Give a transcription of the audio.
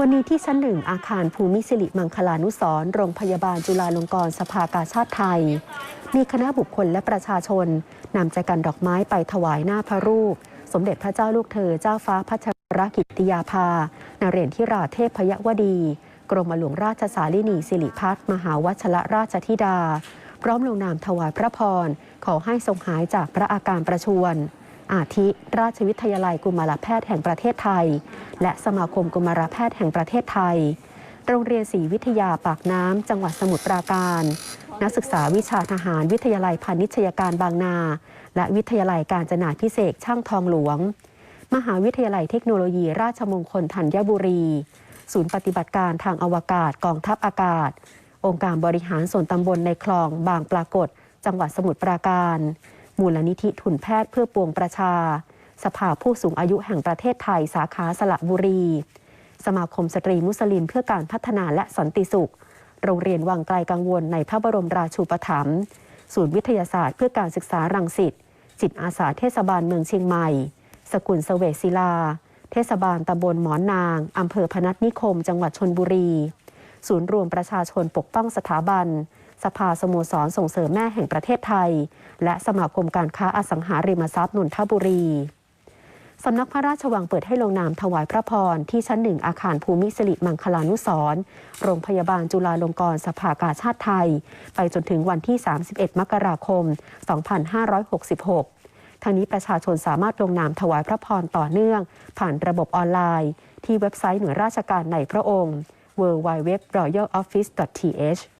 วันนี้ที่ชั้นหนึ่งอาคารภูมิสิริมังคลานุสรณ์โรงพยาบาลจุฬาลงกรณ์สภากาชาติไทย มีคณะบุคคลและประชาชนนำใจกันดอกไม้ไปถวายหน้าพระรูป สมเด็จพระเจ้าลูกเธอเจ้าฟ้าพัชรกิติยาภานาเรศทิราเทพพยวดี กรมหลวงราชสาลินีสิริพัฒน์มหาวชรราชธิดา พร้อมลงนามถวายพระพร ขอให้ทรงหายจากพระอาการประชวร อาทิราชวิทยาลัยกุมารแพทย์แห่งประเทศไทย และสมาคมกุมารแพทย์แห่งประเทศไทย โรงเรียนศรีวิทยาปากน้ำ จังหวัดสมุทรปราการ นักศึกษาวิชาทหารวิทยาลัยพาณิชยการบางนา และวิทยาลัยการจนาพิเศษช่างทองหลวง มหาวิทยาลัยเทคโนโลยีราชมงคลธัญบุรี ศูนย์ปฏิบัติการทางอวกาศกองทัพอากาศ องค์การบริหารส่วนตำบลในคลองบางปรากฏ จังหวัดสมุทรปราการ มูลนิธิทุนแพทย์เพื่อปวงประชา สภาผู้สูงอายุแห่งประเทศไทยสาขาสระบุรี สมาคมสตรีมุสลิมเพื่อการพัฒนาและสันติสุข โรงเรียนวังไกลกังวลในพระบรมราชูปถัมภ์ศูนย์วิทยาศาสตร์เพื่อการศึกษารังสิตจิตอาสาเทศบาลเมืองเชียงใหม่ สกุลเสเวศิลา เทศบาลตำบลหมอนนางอำเภอพนัสนิคม จังหวัดชนบุรี ศูนย์รวมประชาชนปกป้องสถาบัน สภาสโมสรส่งเสริมแม่แห่งประเทศไทย และสมาคมการค้าอสังหาริมทรัพย์นนทบุรีสำนักพระราชวังเปิดให้ลงนามถวายพระพร ที่ชั้นหนึ่งอาคารภูมิสิริมังคลานุสรโรงพยาบาลจุฬาลงกรณ์สภากาชาติไทย ไปจนถึงวันที่ 31 มกราคม 2566 ทางนี้ประชาชนสามารถลงนามถวายพระพรต่อเนื่อง ผ่านระบบออนไลน์ ที่เว็บไซต์หน่วยราชการในพระองค์ w w w r o y a l o f f i c e t h